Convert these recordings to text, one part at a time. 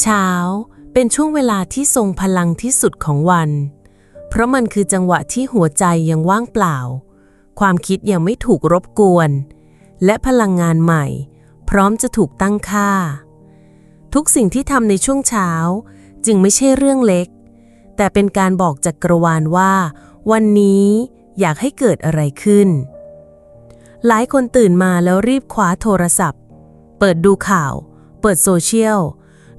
เช้าเป็นช่วงเวลาที่ทรงพลังที่สุดของวัน เพราะมันคือจังหวะที่หัวใจยังว่างเปล่า ความคิดยังไม่ถูกรบกวน และพลังงานใหม่ พร้อมจะถูกตั้งค่า ทุกสิ่งที่ทำในช่วงเช้าจึงไม่ใช่เรื่องเล็ก แต่เป็นการบอกจักรวาลว่า วันนี้อยากให้เกิดอะไรขึ้น หลายคนตื่นมาแล้วรีบคว้าโทรศัพท์ เปิดดูข่าว เปิดโซเชียล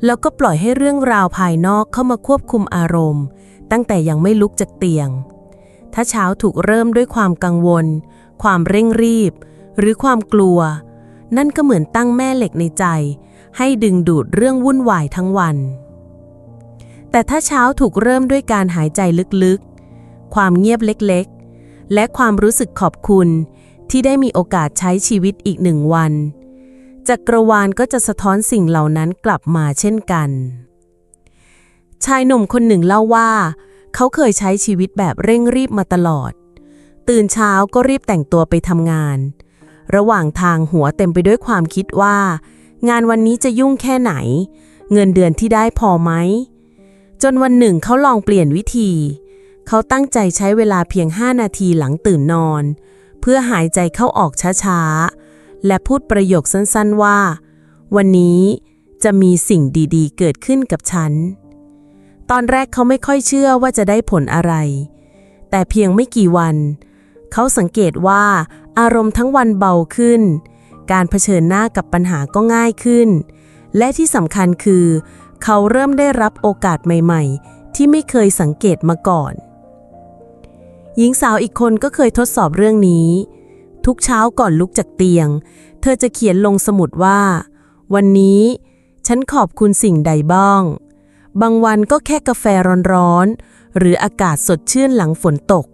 แล้วก็ปล่อยให้เรื่องราวภายนอกเข้ามาควบคุมอารมณ์ ตั้งแต่ยังไม่ลุกจากเตียง ถ้าเช้าถูกเริ่มด้วยความกังวล ความเร่งรีบ หรือความกลัว นั่นก็เหมือนตั้งแม่เหล็กในใจ ให้ดึงดูดเรื่องวุ่นวายทั้งวัน แต่ถ้าเช้าถูกเริ่มด้วยการหายใจลึกๆ ความเงียบเล็กๆ และความรู้สึกขอบคุณที่ได้มีโอกาสใช้ชีวิตอีกหนึ่งวัน จักรวาลก็จะสะท้อนสิ่งเหล่านั้นกลับมาเช่นกัน ชายหนุ่มคนหนึ่งเล่าว่า เขาเคยใช้ชีวิตแบบเร่งรีบมาตลอด ตื่นเช้าก็รีบแต่งตัวไปทำงาน ระหว่างทางหัวเต็มไปด้วยความคิดว่า งานวันนี้จะยุ่งแค่ไหน เงินเดือนที่ได้พอไหม จนวันหนึ่งเขาลองเปลี่ยนวิธี เขาตั้งใจใช้เวลาเพียง 5 นาทีหลังตื่นนอน เพื่อหายใจเข้าออกช้าๆ และพูดประโยคสั้นๆว่า วันนี้จะมีสิ่งดีๆ เกิดขึ้นกับฉัน ตอนแรกเขาไม่ค่อยเชื่อว่าจะได้ผลอะไร แต่เพียงไม่กี่วัน เขาสังเกตว่าอารมณ์ทั้งวันเบาขึ้น การเผชิญหน้ากับปัญหาก็ง่ายขึ้น และที่สำคัญคือ เขาเริ่มได้รับโอกาสใหม่ๆ ที่ไม่เคยสังเกตมาก่อน หญิงสาวอีกคนก็เคยทดสอบเรื่องนี้ ทุกเช้าก่อนลุกจากเตียง เธอจะเขียนลงสมุดว่า วันนี้ฉันขอบคุณสิ่งใดบ้าง บางวันก็แค่กาแฟร้อนๆ หรืออากาศสดชื่นหลังฝนตก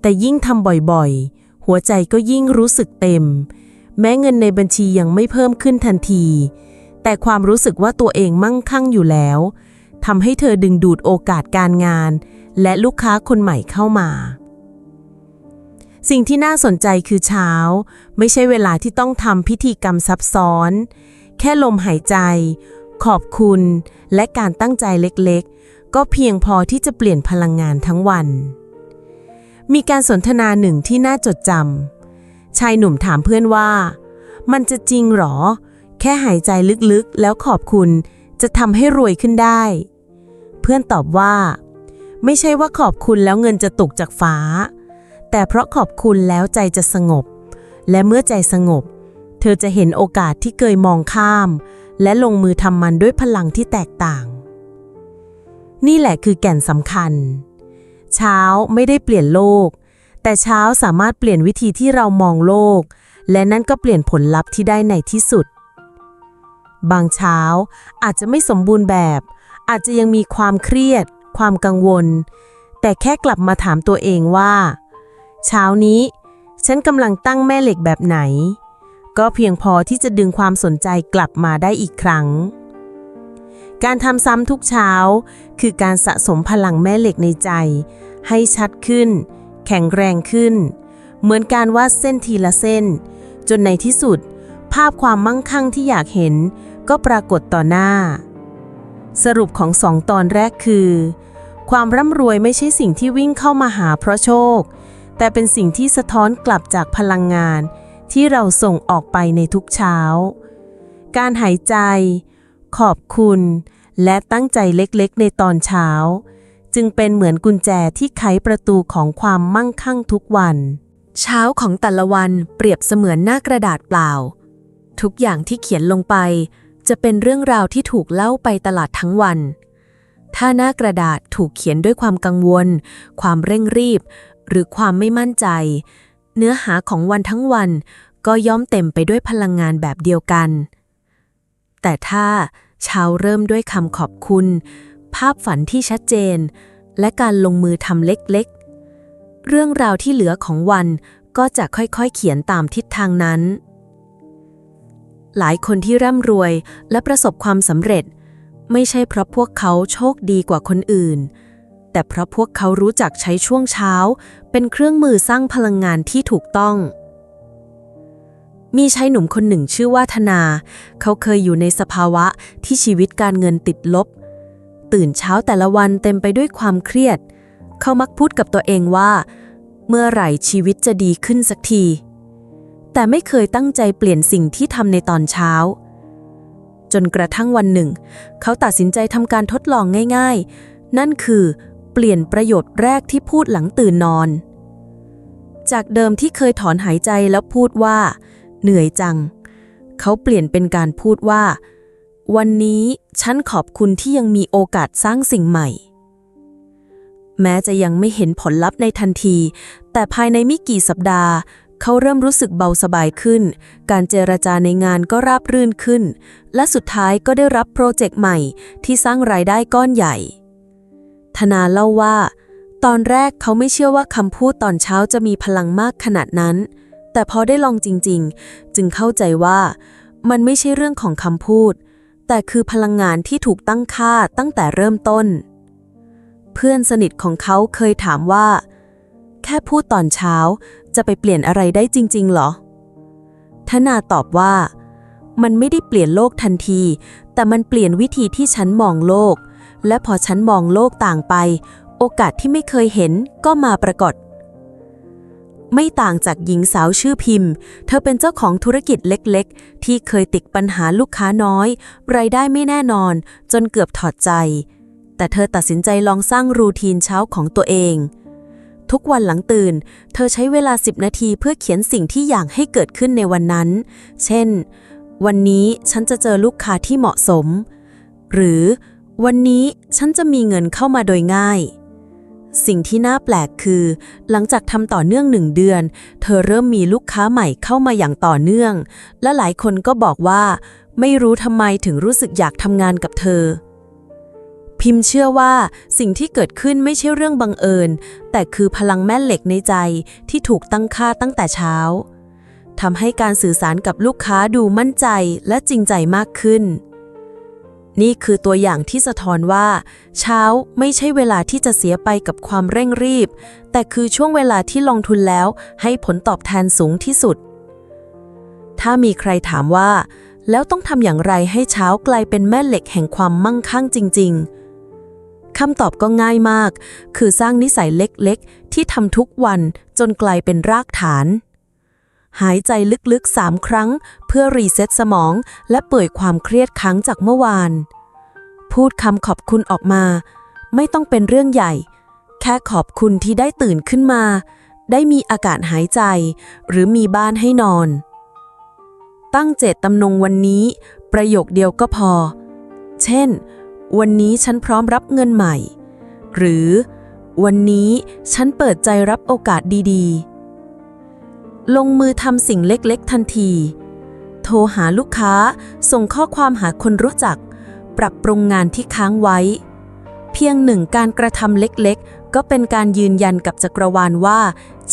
แต่ยิ่งทำบ่อยๆ หัวใจก็ยิ่งรู้สึกเต็ม แม้เงินในบัญชียังไม่เพิ่มขึ้นทันที แต่ความรู้สึกว่าตัวเองมั่งคั่งอยู่แล้วทำให้เธอดึงดูดโอกาสการงาน และลูกค้าคนใหม่เข้ามา สิ่งที่น่าสนใจคือเช้า ไม่ใช่เวลาที่ต้องทำพิธีกรรมซับซ้อน แค่ลมหายใจ ขอบคุณ และการตั้งใจเล็กๆ ก็เพียงพอที่จะเปลี่ยนพลังงานทั้งวัน มีการสนทนาหนึ่งที่น่าจดจำชายหนุ่มถามเพื่อนว่า มันจะจริงหรอ แค่หายใจลึกๆ แล้วขอบคุณจะทำให้รวยขึ้นได้ เพื่อนตอบว่า ไม่ใช่ว่าขอบคุณแล้วเงินจะตกจากฟ้า แต่เพราะขอบคุณแล้วใจจะสงบ และเมื่อใจสงบ เธอจะเห็นโอกาสที่เคยมองข้าม และลงมือทำมันด้วยพลังที่แตกต่าง นี่แหละคือแก่นสำคัญ เช้าไม่ได้เปลี่ยนโลก แต่เช้าสามารถเปลี่ยนวิธีที่เรามองโลก และนั่นก็เปลี่ยนผลลัพธ์ที่ได้ในที่สุด บางเช้าอาจจะไม่สมบูรณ์แบบ อาจจะยังมีความเครียด ความกังวล แต่แค่กลับมาถามตัวเองว่า เช้านี้ ฉันกำลังตั้งแม่เหล็กแบบไหน ก็เพียงพอที่จะดึงความสนใจกลับมาได้อีกครั้ง การทำซ้ำทุกเช้า คือการสะสมพลังแม่เหล็กในใจ ให้ชัดขึ้น แข็งแรงขึ้น เหมือนการวาดเส้นทีละเส้น จนในที่สุด ภาพความมั่งคั่งที่อยากเห็น ก็ปรากฏต่อหน้า สรุปของสองตอนแรกคือความร่ำรวยไม่ใช่สิ่งที่วิ่งเข้ามาหาเพราะโชค แต่เป็นสิ่งที่สะท้อนกลับจากพลังงานที่เราส่งออกไปในทุกเช้า การหายใจ ขอบคุณ และตั้งใจเล็กๆ ในตอนเช้า จึงเป็นเหมือนกุญแจที่ไขประตูของความมั่งคั่งทุกวัน เช้าของแต่ละวันเปรียบเสมือนหน้ากระดาษเปล่า ทุกอย่างที่เขียนลงไป จะเป็นเรื่องราวที่ถูกเล่าไปตลาดทั้งวันถ้าหน้ากระดาษถูกเขียนด้วยความกังวล ความเร่งรีบ หรือความไม่มั่นใจ เนื้อหาของวันทั้งวันก็ย่อมเต็มไปด้วยพลังงานแบบเดียวกัน แต่ถ้าเช้าเริ่มด้วยคำขอบคุณ ภาพฝันที่ชัดเจน และการลงมือทำเล็กๆ เรื่องราวที่เหลือของวันก็จะค่อยๆเขียนตามทิศทางนั้น หลายคนที่ร่ำรวยและประสบความสำเร็จ ไม่ใช่เพราะพวกเขาโชคดีกว่าคนอื่น แต่เพราะพวกเขารู้จักใช้ช่วงเช้า เป็นเครื่องมือสร้างพลังงานที่ถูกต้อง มีชายหนุ่มคนหนึ่งชื่อว่าธนา เขาเคยอยู่ในสภาวะที่ชีวิตการเงินติดลบ ตื่นเช้าแต่ละวันเต็มไปด้วยความเครียด เขามักพูดกับตัวเองว่า เมื่อไหร่ชีวิตจะดีขึ้นสักที แต่ไม่เคยตั้งใจเปลี่ยนสิ่งที่ทำในตอนเช้าจนกระทั่งวันหนึ่ง เขาตัดสินใจทำการทดลองง่าย ๆ นั่นคือ เปลี่ยนประโยชน์แรกที่พูดหลังตื่นนอน จากเดิมที่เคยถอนหายใจแล้วพูดว่า เหนื่อยจัง เขาเปลี่ยนเป็นการพูดว่า วันนี้ฉันขอบคุณที่ยังมีโอกาสสร้างสิ่งใหม่ แม้จะยังไม่เห็นผลลัพธ์ในทันที แต่ภายในไม่กี่สัปดาห์เขาเริ่มรู้สึกเบาสบายขึ้น การเจรจาในงานก็ราบรื่นขึ้น และสุดท้ายก็ได้รับโปรเจกต์ใหม่ที่สร้างรายได้ก้อนใหญ่ ธนาเล่าว่า ตอนแรกเขาไม่เชื่อว่าคำพูดตอนเช้าจะมีพลังมากขนาดนั้น แต่พอได้ลองจริง ๆ จึงเข้าใจว่า มันไม่ใช่เรื่องของคำพูด แต่คือพลังงานที่ถูกตั้งค่าตั้งแต่เริ่มต้น เพื่อนสนิทของเขาเคยถามว่า แค่พูดตอนเช้าจะไปเปลี่ยนอะไรได้จริง ๆ หรอ ธนาตอบว่า มันไม่ได้เปลี่ยนโลกทันที แต่มันเปลี่ยนวิธีที่ฉันมองโลก และพอฉันมองโลกต่างไป โอกาสที่ไม่เคยเห็นก็มาปรากฏ ไม่ต่างจากหญิงสาวชื่อพิมพ์ เธอเป็นเจ้าของธุรกิจเล็กๆ ที่เคยติดปัญหาลูกค้าน้อย รายได้ไม่แน่นอน จนเกือบถอดใจ แต่เธอตัดสินใจลองสร้างรูทีนเช้าของตัวเองทุกวันหลังตื่น เธอใช้เวลา 10 นาทีเพื่อเขียนสิ่งที่อยากให้เกิดขึ้นในวันนั้น เช่น วันนี้ฉันจะเจอลูกค้าที่เหมาะสม หรือ วันนี้ฉันจะมีเงินเข้ามาโดยง่าย สิ่งที่น่าแปลกคือ หลังจากทำต่อเนื่องหนึ่งเดือน เธอเริ่มมีลูกค้าใหม่เข้ามาอย่างต่อเนื่อง และหลายคนก็บอกว่า ไม่รู้ทำไมถึงรู้สึกอยากทำงานกับเธอ พิมพ์เชื่อว่าสิ่งที่เกิดขึ้นไม่ใช่เรื่องบังเอิญ แต่คือพลังแม่เหล็กในใจที่ถูกตั้งค่าตั้งแต่เช้าทำให้การสื่อสารกับลูกค้าดูมั่นใจและจริงใจมากขึ้น นี่คือตัวอย่างที่สะท้อนว่า เช้าไม่ใช่เวลาที่จะเสียไปกับความเร่งรีบ แต่คือช่วงเวลาที่ลงทุนแล้วให้ผลตอบแทนสูงที่สุด ถ้ามีใครถามว่า แล้วต้องทำอย่างไรให้เช้ากลายเป็นแม่เหล็กแห่งความมั่งคั่งจริง ๆคำตอบก็ง่ายมาก คือสร้างนิสัยเล็กๆ ที่ทำทุกวันจนกลายเป็นรากฐาน หายใจลึกๆ3ครั้ง เพื่อรีเซ็ตสมอง และเปื่อยความเครียดค้างจากเมื่อวาน พูดคำขอบคุณออกมา ไม่ต้องเป็นเรื่องใหญ่ แค่ขอบคุณที่ได้ตื่นขึ้นมา ได้มีอากาศหายใจ หรือมีบ้านให้นอน ตั้งเจตจำนงวันนี้ ประโยคเดียวก็พอ เช่น วันนี้ฉันพร้อมรับเงินใหม่ หรือ วันนี้ฉันเปิดใจรับโอกาสดี ๆ ลงมือทำสิ่งเล็กๆ ทันที โทรหาลูกค้า ส่งข้อความหาคนรู้จัก ปรับปรุงงานที่ค้างไว้ เพียงหนึ่งการกระทำเล็กๆ ก็เป็นการยืนยันกับจักรวาลว่า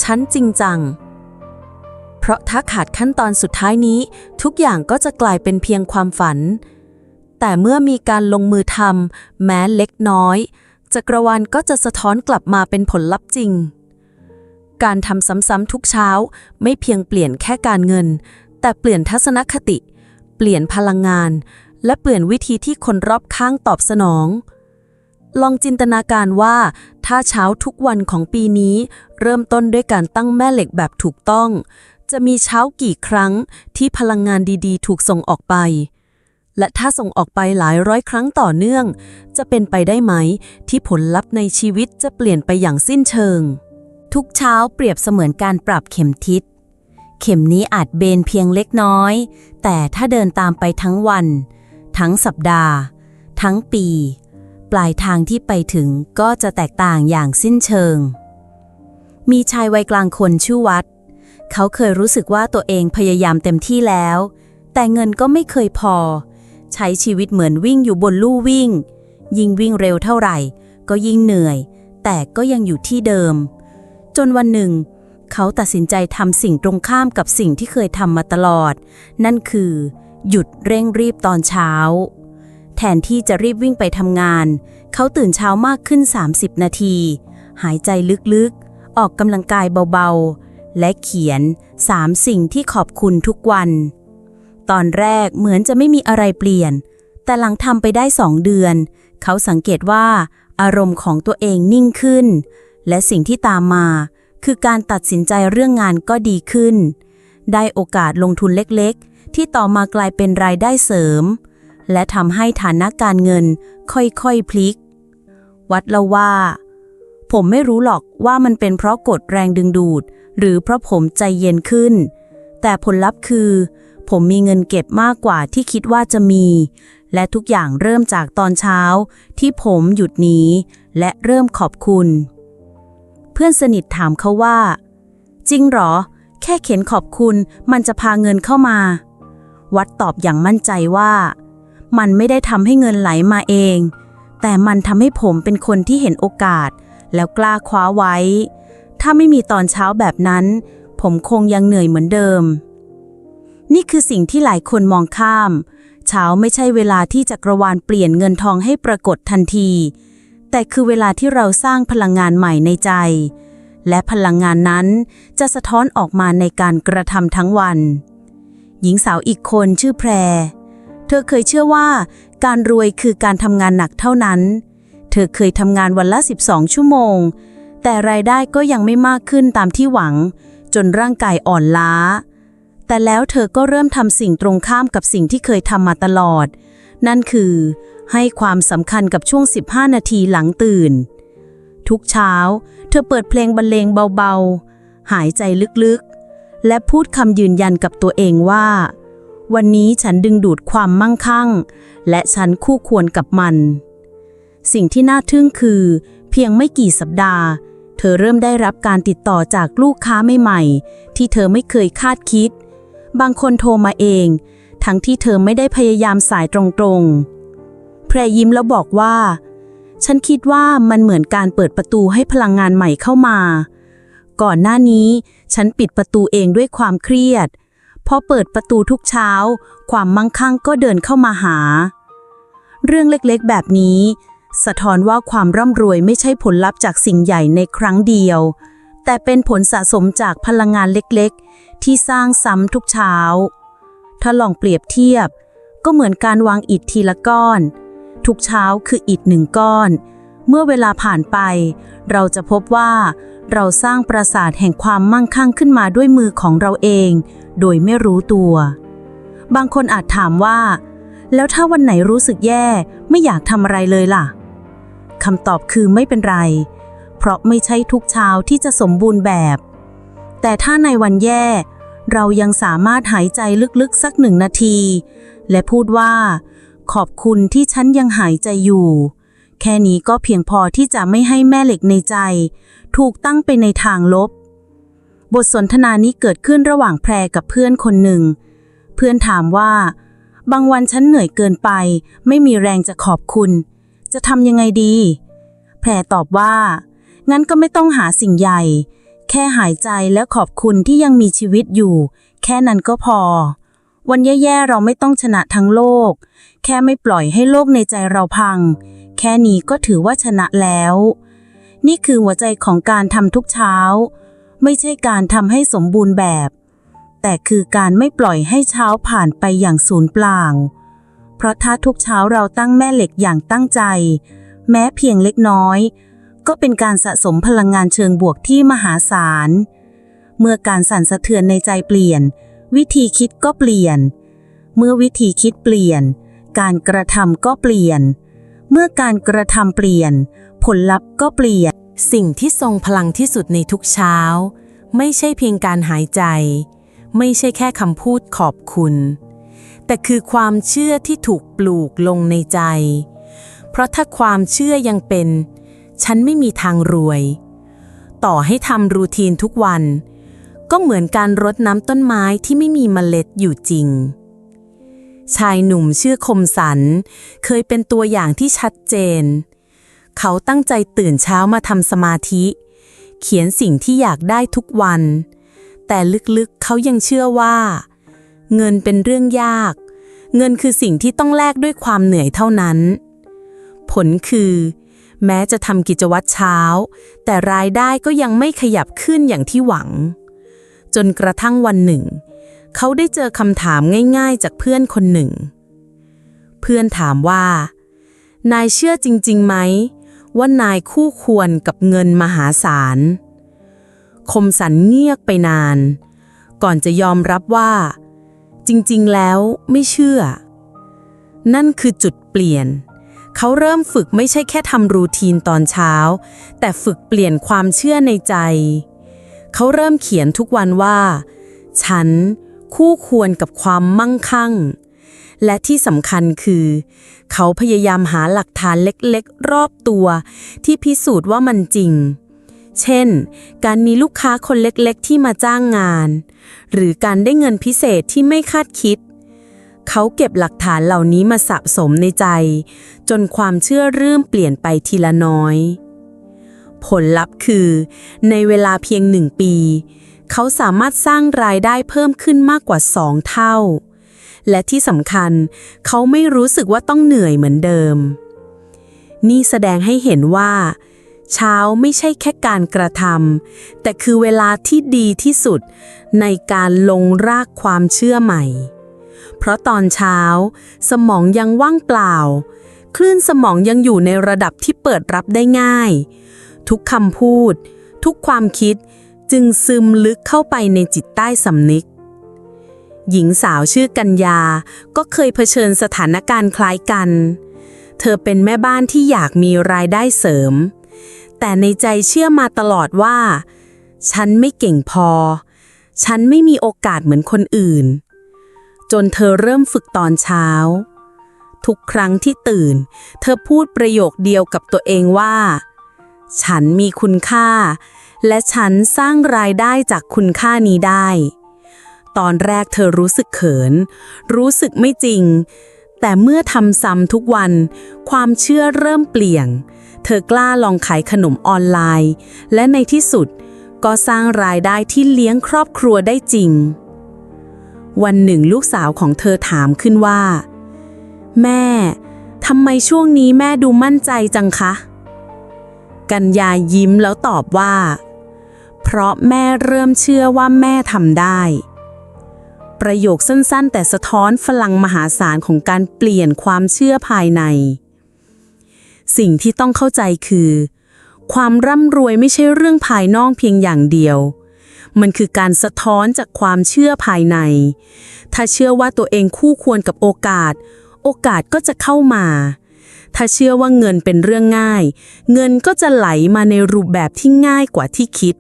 ฉันจริงจัง เพราะถ้าขาดขั้นตอนสุดท้ายนี้ ทุกอย่างก็จะกลายเป็นเพียงความฝัน แต่เมื่อมีการลงมือทำแม้เล็กน้อย จักรวาลก็จะสะท้อนกลับมาเป็นผลลัพธ์จริง การทำซ้ำๆทุกเช้า ไม่เพียงเปลี่ยนแค่การเงิน แต่เปลี่ยนทัศนคติ เปลี่ยนพลังงาน และเปลี่ยนวิธีที่คนรอบข้างตอบสนอง ลองจินตนาการว่า ถ้าเช้าทุกวันของปีนี้ เริ่มต้นด้วยการตั้งแม่เหล็กแบบถูกต้อง จะมีเช้ากี่ครั้งที่พลังงานดีๆ ถูกส่งออกไปและถ้าส่งออกไปหลายร้อยครั้งต่อเนื่อง จะเป็นไปได้ไหม ที่ผลลัพธ์ในชีวิตจะเปลี่ยนไปอย่างสิ้นเชิง ทุกเช้าเปรียบเสมือนการปรับเข็มทิศ เข็มนี้อาจเบนเพียงเล็กน้อย แต่ถ้าเดินตามไปทั้งวัน ทั้งสัปดาห์ ทั้งปี ปลายทางที่ไปถึงก็จะแตกต่างอย่างสิ้นเชิง มีชายวัยกลางคนชื่อวัด เขาเคยรู้สึกว่าตัวเองพยายามเต็มที่แล้ว แต่เงินก็ไม่เคยพอ ใช้ชีวิตเหมือนวิ่งอยู่บนลู่วิ่ง ยิ่งวิ่งเร็วเท่าไหร่ ก็ยิ่งเหนื่อย แต่ก็ยังอยู่ที่เดิม จนวันหนึ่ง เขาตัดสินใจทำสิ่งตรงข้ามกับสิ่งที่เคยทำมาตลอด นั่นคือ หยุดเร่งรีบตอนเช้า แทนที่จะรีบวิ่งไปทำงาน เขาตื่นเช้ามากขึ้น 30 นาที หายใจลึกๆ ออกกำลังกายเบาๆ และเขียน3สิ่งที่ขอบคุณทุกวัน ตอนแรกเหมือนจะไม่มีอะไรเปลี่ยน แต่หลังทำไปได้สองเดือน เขาสังเกตว่าอารมณ์ของตัวเองนิ่งขึ้น และสิ่งที่ตามมา คือการตัดสินใจเรื่องงานก็ดีขึ้น ได้โอกาสลงทุนเล็กๆ ที่ต่อมากลายเป็นรายได้เสริม และทำให้ฐานะการเงินค่อยๆ พลิก วัดล่าว่า ผมไม่รู้หรอกว่ามันเป็นเพราะกฎแรงดึงดูด หรือเพราะผมใจเย็นขึ้น แต่ผลลัพธ์คือ ผมมีเงินเก็บมากกว่าที่คิดว่าจะมี และทุกอย่างเริ่มจากตอนเช้าที่ผมหยุดหนีและเริ่มขอบคุณ เพื่อนสนิทถามเขาว่า จริงหรอ แค่เขียนขอบคุณมันจะพาเงินเข้ามา วัดตอบอย่างมั่นใจว่า มันไม่ได้ทำให้เงินไหลมาเอง แต่มันทำให้ผมเป็นคนที่เห็นโอกาส แล้วกล้าคว้าไว้ ถ้าไม่มีตอนเช้าแบบนั้น ผมคงยังเหนื่อยเหมือนเดิม นี่คือสิ่งที่หลายคนมองข้าม เช้าไม่ใช่เวลาที่จักรวาลเปลี่ยนเงินทองให้ปรากฏทันที แต่คือเวลาที่เราสร้างพลังงานใหม่ในใจ และพลังงานนั้นจะสะท้อนออกมาในการกระทำทั้งวัน หญิงสาวอีกคนชื่อแพร เธอเคยเชื่อว่า การรวยคือการทำงานหนักเท่านั้น เธอเคยทำงานวันละ 12 ชั่วโมง แต่รายได้ก็ยังไม่มากขึ้นตามที่หวัง จนร่างกายอ่อนล้า แต่แล้วเธอก็เริ่มทำสิ่งตรงข้ามกับสิ่งที่เคยทำมาตลอด นั่นคือ ให้ความสำคัญกับช่วง 15 นาทีหลังตื่น ทุกเช้า เธอเปิดเพลงบรรเลงเบาๆ หายใจลึกๆ และพูดคำยืนยันกับตัวเองว่า วันนี้ฉันดึงดูดความมั่งคั่ง และฉันคู่ควรกับมัน สิ่งที่น่าทึ่งคือ เพียงไม่กี่สัปดาห์ เธอเริ่มได้รับการติดต่อจากลูกค้าใหม่ๆ ที่เธอไม่เคยคาดคิด บางคนโทรมาเอง ทั้งที่เธอไม่ได้พยายามสายตรงๆ พรยิ้มแล้วบอกว่า ฉันคิดว่ามันเหมือนการเปิดประตูให้พลังงานใหม่เข้ามา ก่อนหน้านี้ ฉันปิดประตูเองด้วยความเครียด พอเปิดประตูทุกเช้า ความมั่งคั่งก็เดินเข้ามาหา เรื่องเล็กๆ แบบนี้ สะท้อนว่าความร่ำรวยไม่ใช่ผลลัพธ์จากสิ่งใหญ่ในครั้งเดียว แต่เป็นผลสะสมจากพลังงานเล็กๆ ที่สร้างซ้ำทุกเช้า ถ้าลองเปรียบเทียบก็เหมือนการวางอิฐทีละก้อน ทุกเช้าคืออิฐหนึ่งก้อน เมื่อเวลาผ่านไป เราจะพบว่า เราสร้างปราสาทแห่งความมั่งคั่งขึ้นมาด้วยมือของเราเอง โดยไม่รู้ตัว บางคนอาจถามว่า แล้วถ้าวันไหนรู้สึกแย่ไม่อยากทำอะไรเลยล่ะคำตอบคือไม่เป็นไร เพราะไม่ใช่ทุกเช้าที่จะสมบูรณ์แบบ แต่ถ้าในวันแย่ เรายังสามารถหายใจลึกๆสักหนึ่งนาที และพูดว่า ขอบคุณที่ฉันยังหายใจอยู่ แค่นี้ก็เพียงพอที่จะไม่ให้แม่เหล็กในใจ ถูกตั้งไปในทางลบ บทสนทนานี้เกิดขึ้นระหว่างแพรกับเพื่อนคนหนึ่ง เพื่อนถามว่า บางวันฉันเหนื่อยเกินไป ไม่มีแรงจะขอบคุณ จะทำยังไงดี แพรตอบว่า งั้นก็ไม่ต้องหาสิ่งใหญ่ แค่หายใจและขอบคุณที่ยังมีชีวิตอยู่ แค่นั้นก็พอ วันแย่ๆเราไม่ต้องชนะทั้งโลก แค่ไม่ปล่อยให้โลกในใจเราพัง แค่นี้ก็ถือว่าชนะแล้ว นี่คือหัวใจของการทำทุกเช้า ไม่ใช่การทำให้สมบูรณ์แบบ แต่คือการไม่ปล่อยให้เช้าผ่านไปอย่างสูญเปล่า เพราะถ้าทุกเช้าเราตั้งแม่เหล็กอย่างตั้งใจ แม้เพียงเล็กน้อย ก็เป็นการสะสมพลังงานเชิงบวกที่มหาศาล เมื่อการสั่นสะเทือนในใจเปลี่ยน วิธีคิดก็เปลี่ยน เมื่อวิธีคิดเปลี่ยน การกระทำก็เปลี่ยน เมื่อการกระทำเปลี่ยน ผลลัพธ์ก็เปลี่ยน สิ่งที่ทรงพลังที่สุดในทุกเช้า ไม่ใช่เพียงการหายใจ ไม่ใช่แค่คำพูดขอบคุณ แต่คือความเชื่อที่ถูกปลูกลงในใจ เพราะถ้าความเชื่อยังเป็น ฉันไม่มีทางรวย ต่อให้ทำรูทีนทุกวัน ก็เหมือนการรดน้ำต้นไม้ที่ไม่มีเมล็ดอยู่จริง ชายหนุ่มชื่อคมสัน เคยเป็นตัวอย่างที่ชัดเจน เขาตั้งใจตื่นเช้ามาทำสมาธิ เขียนสิ่งที่อยากได้ทุกวัน แต่ลึกๆเขายังเชื่อว่า เงินเป็นเรื่องยาก เงินคือสิ่งที่ต้องแลกด้วยความเหนื่อยเท่านั้น ผลคือแม้จะทำกิจวัตรเช้า แต่รายได้ก็ยังไม่ขยับขึ้นอย่างที่หวัง จนกระทั่งวันหนึ่ง เขาได้เจอคำถามง่ายๆ จากเพื่อนคนหนึ่ง เพื่อนถามว่า นายเชื่อจริงๆไหม ว่านายคู่ควรกับเงินมหาศาล คมสันเงียกไปนาน ก่อนจะยอมรับว่า จริงๆแล้วไม่เชื่อ นั่นคือจุดเปลี่ยนเขาเริ่มฝึกไม่ใช่แค่ทำรูทีนตอนเช้า แต่ฝึกเปลี่ยนความเชื่อในใจ เขาเริ่มเขียนทุกวันว่า ฉันคู่ควรกับความมั่งคั่ง และที่สำคัญคือ เขาพยายามหาหลักฐานเล็กๆ รอบตัว ที่พิสูจน์ว่ามันจริง เช่น การมีลูกค้าคนเล็กๆ ที่มาจ้างงาน หรือการได้เงินพิเศษที่ไม่คาดคิด เขาเก็บหลักฐานเหล่านี้มาสะสมในใจ จนความเชื่อเริ่มเปลี่ยนไปทีละน้อย ผลลัพธ์คือ ในเวลาเพียงหนึ่งปี เขาสามารถสร้างรายได้เพิ่มขึ้นมากกว่าสองเท่า และที่สำคัญ เขาไม่รู้สึกว่าต้องเหนื่อยเหมือนเดิม นี่แสดงให้เห็นว่า เช้าไม่ใช่แค่การกระทำแต่คือเวลาที่ดีที่สุด ในการลงรากความเชื่อใหม่ เพราะตอนเช้า สมองยังว่างเปล่าคลื่นสมองยังอยู่ในระดับที่เปิดรับได้ง่าย ทุกคำพูด ทุกความคิดจึงซึมลึกเข้าไปในจิตใต้สำนึก หญิงสาวชื่อกัญญา ก็เคยเผชิญสถานการณ์คล้ายกัน เธอเป็นแม่บ้านที่อยากมีรายได้เสริม แต่ในใจเชื่อมาตลอดว่า ฉันไม่เก่งพอ ฉันไม่มีโอกาสเหมือนคนอื่น จนเธอเริ่มฝึกตอนเช้า ทุกครั้งที่ตื่น เธอพูดประโยคเดียวกับตัวเองว่า ฉันมีคุณค่า และฉันสร้างรายได้จากคุณค่านี้ได้ ตอนแรกเธอรู้สึกเขิน รู้สึกไม่จริง แต่เมื่อทำซ้ำทุกวัน ความเชื่อเริ่มเปลี่ยน เธอกล้าลองขายขนมออนไลน์ และในที่สุดก็สร้างรายได้ที่เลี้ยงครอบครัวได้จริง วันหนึ่งลูกสาวของเธอถามขึ้นว่า แม่ทำไมช่วงนี้แม่ดูมั่นใจจังคะ กัญญายิ้มแล้วตอบว่า เพราะแม่เริ่มเชื่อว่าแม่ทำได้ ประโยคสั้นๆ แต่สะท้อนพลังมหาศาลของการเปลี่ยนความเชื่อภายใน สิ่งที่ต้องเข้าใจคือ ความร่ำรวยไม่ใช่เรื่องภายนอกเพียงอย่างเดียว มันคือการสะท้อนจากความเชื่อภายใน ถ้าเชื่อว่าตัวเองคู่ควรกับโอกาส โอกาสก็จะเข้ามา ถ้าเชื่อว่าเงินเป็นเรื่องง่าย เงินก็จะไหลมาในรูปแบบที่ง่ายกว่าที่คิด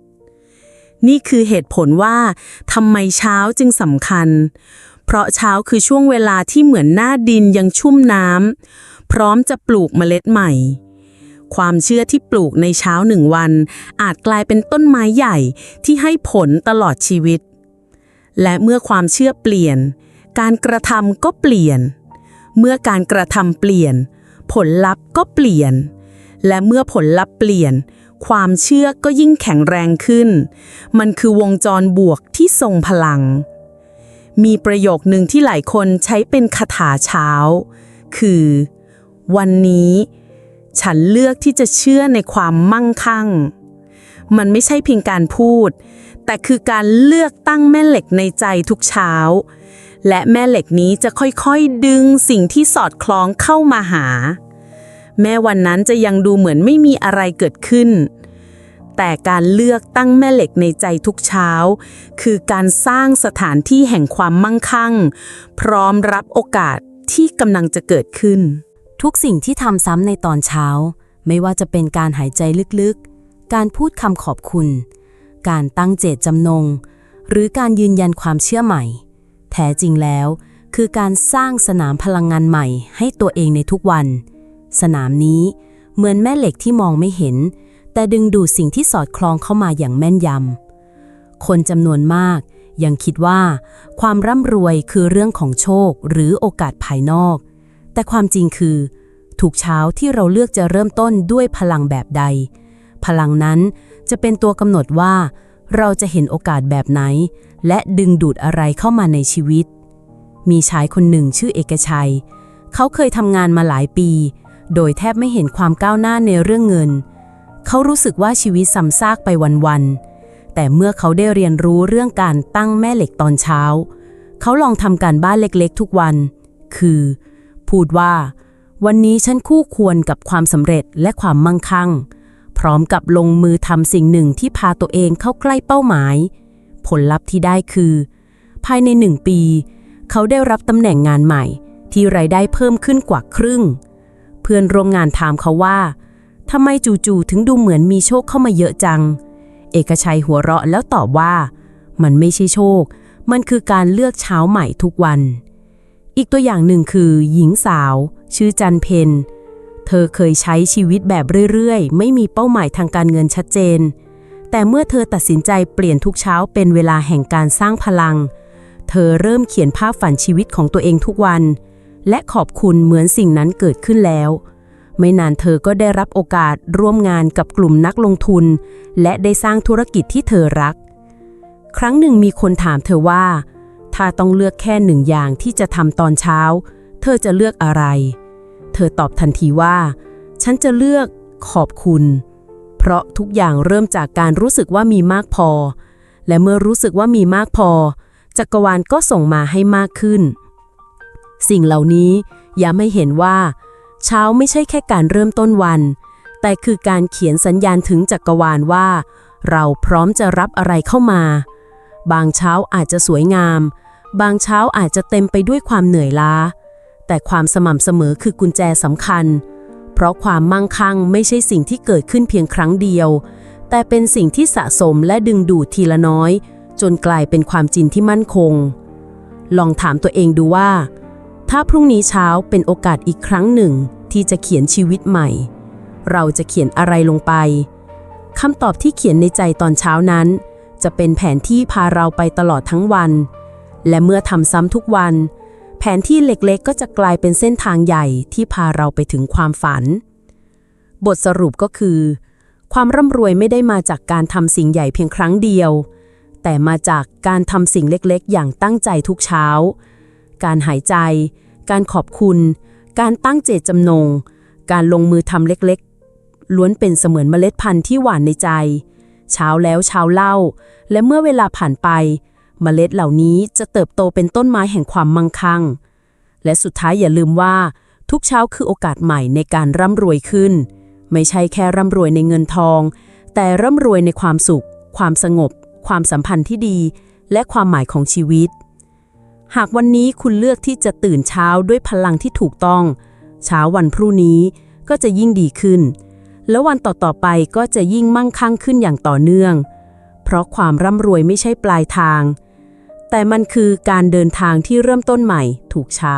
นี่คือเหตุผลว่าทำไมเช้าจึงสำคัญ เพราะเช้าคือช่วงเวลาที่เหมือนหน้าดินยังชุ่มน้ำพร้อมจะปลูกเมล็ดใหม่ ความเชื่อที่ปลูกในเช้าหนึ่งวัน อาจกลายเป็นต้นไม้ใหญ่ที่ให้ผลตลอดชีวิต และเมื่อความเชื่อเปลี่ยน การกระทำก็เปลี่ยน เมื่อการกระทำเปลี่ยน ผลลัพธ์ก็เปลี่ยน และเมื่อผลลัพธ์เปลี่ยน ความเชื่อก็ยิ่งแข็งแรงขึ้น มันคือวงจรบวกที่ทรงพลัง มีประโยคหนึ่งที่หลายคนใช้เป็นคาถาเช้า คือ วันนี้ ฉันเลือกที่จะเชื่อในความมั่งคั่ง มันไม่ใช่เพียงการพูด แต่คือการเลือกตั้งแม่เหล็กในใจทุกเช้า และแม่เหล็กนี้จะค่อยๆ ดึงสิ่งที่สอดคล้องเข้ามาหา แม้วันนั้นจะยังดูเหมือนไม่มีอะไรเกิดขึ้น แต่การเลือกตั้งแม่เหล็กในใจทุกเช้า คือการสร้างสถานที่แห่งความมั่งคั่ง พร้อมรับโอกาสที่กำลังจะเกิดขึ้น ทุกสิ่งที่ทำซ้ำในตอนเช้า ไม่ว่าจะเป็นการหายใจลึกๆ การพูดคำขอบคุณ การตั้งเจตจำนง หรือการยืนยันความเชื่อใหม่ แท้จริงแล้ว คือการสร้างสนามพลังงานใหม่ให้ตัวเองในทุกวัน สนามนี้เหมือนแม่เหล็กที่มองไม่เห็น แต่ดึงดูดสิ่งที่สอดคล้องเข้ามาอย่างแม่นยำ คนจำนวนมากยังคิดว่า ความร่ำรวยคือเรื่องของโชคหรือโอกาสภายนอก แต่ความจริงคือทุกเช้าที่เราเลือกจะเริ่มต้นด้วยพลังแบบใด พลังนั้นจะเป็นตัวกำหนดว่า เราจะเห็นโอกาสแบบไหน และดึงดูดอะไรเข้ามาในชีวิต มีชายคนหนึ่งชื่อเอกชัย เขาเคยทำงานมาหลายปี โดยแทบไม่เห็นความก้าวหน้าในเรื่องเงิน เขารู้สึกว่าชีวิตซ้ำซากไปวันๆ แต่เมื่อเขาได้เรียนรู้เรื่องการตั้งแม่เหล็กตอนเช้า เขาลองทำการบ้านเล็กๆ ทุกวัน คือ พูดว่า วันนี้ฉันคู่ควรกับความสำเร็จและความมั่งคั่ง พร้อมกับลงมือทำสิ่งหนึ่งที่พาตัวเองเข้าใกล้เป้าหมาย ผลลัพธ์ที่ได้คือ ภายในหนึ่งปี เขาได้รับตำแหน่งงานใหม่ ที่รายได้เพิ่มขึ้นกว่าครึ่ง เพื่อนร่วมงานถามเขาว่าทำไมจู่ๆถึงดูเหมือนมีโชคเข้ามาเยอะจัง เอกชัยหัวเราะแล้วตอบว่า มันไม่ใช่โชค มันคือการเลือกเช้าใหม่ทุกวัน อีกตัวอย่างหนึ่งคือ หญิงสาว ชื่อจันเพน เธอเคยใช้ชีวิตแบบเรื่อยๆ ไม่มีเป้าหมายทางการเงินชัดเจน แต่เมื่อเธอตัดสินใจเปลี่ยนทุกเช้าเป็นเวลาแห่งการสร้างพลัง เธอเริ่มเขียนภาพฝันชีวิตของตัวเองทุกวัน และขอบคุณเหมือนสิ่งนั้นเกิดขึ้นแล้ว ไม่นานเธอก็ได้รับโอกาสร่วมงานกับกลุ่มนักลงทุน และได้สร้างธุรกิจที่เธอรัก ครั้งหนึ่งมีคนถามเธอว่า ถ้าต้องเลือกแค่หนึ่งอย่างที่จะทำตอนเช้า เธอจะเลือกอะไรเเธอตอบทันทีว่า ฉันจะเลือกขอบคุณ เพราะทุกอย่างเริ่มจากการรู้สึกว่ามีมากพอ และเมื่อรู้สึกว่ามีมากพอ จักรวาลก็ส่งมาให้มากขึ้น สิ่งเหล่านี้ย้ำให้เห็นว่า เช้าไม่ใช่แค่การเริ่มต้นวัน แต่คือการเขียนสัญญาณถึงจักรวาลว่า เราพร้อมจะรับอะไรเข้ามา บางเช้าอาจจะสวยงาม บางเช้าอาจจะเต็มไปด้วยความเหนื่อยล้า แต่ความสม่ำเสมอคือกุญแจสำคัญ เพราะความมั่งคั่งไม่ใช่สิ่งที่เกิดขึ้นเพียงครั้งเดียว แต่เป็นสิ่งที่สะสมและดึงดูดทีละน้อย จนกลายเป็นความจริงที่มั่นคง ลองถามตัวเองดูว่า ถ้าพรุ่งนี้เช้าเป็นโอกาสอีกครั้งหนึ่งที่จะเขียนชีวิตใหม่ เราจะเขียนอะไรลงไปคำตอบที่เขียนในใจตอนเช้านั้น จะเป็นแผนที่พาเราไปตลอดทั้งวัน และเมื่อทำซ้ำทุกวัน ผนที่เล็กๆ ก็จะกลายเป็นเส้นทางใหญ่ที่พาเราไปถึงความฝัน บทสรุปก็คือ ความร่ำรวยไม่ได้มาจากการทำสิ่งใหญ่เพียงครั้งเดียว แต่มาจากการทำสิ่งเล็กๆ อย่างตั้งใจทุกเช้า การหายใจ การขอบคุณ การตั้งเจตจำนง การลงมือทำเล็กๆ ล้วนเป็นเสมือนเมล็ดพันธุ์ที่หวานในใจ เช้าแล้วเช้าเล่า และเมื่อเวลาผ่านไป เมล็ดเหล่านี้จะเติบโตเป็นต้นไม้แห่งความมั่งคั่ง และสุดท้ายอย่าลืมว่า ทุกเช้าคือโอกาสใหม่ในการร่ำรวยขึ้น ไม่ใช่แค่ร่ำรวยในเงินทอง แต่ร่ำรวยในความสุข ความสงบ ความสัมพันธ์ที่ดี และความหมายของชีวิต หากวันนี้คุณเลือกที่จะตื่นเช้าด้วยพลังที่ถูกต้อง เช้าวันพรุ่งนี้ก็จะยิ่งดีขึ้น แล้ววันต่อๆไปก็จะยิ่งมั่งคั่งขึ้นอย่างต่อเนื่อง เพราะความร่ำรวยไม่ใช่ปลายทาง แต่มันคือการเดินทางที่เริ่มต้นใหม่ถูกเช้า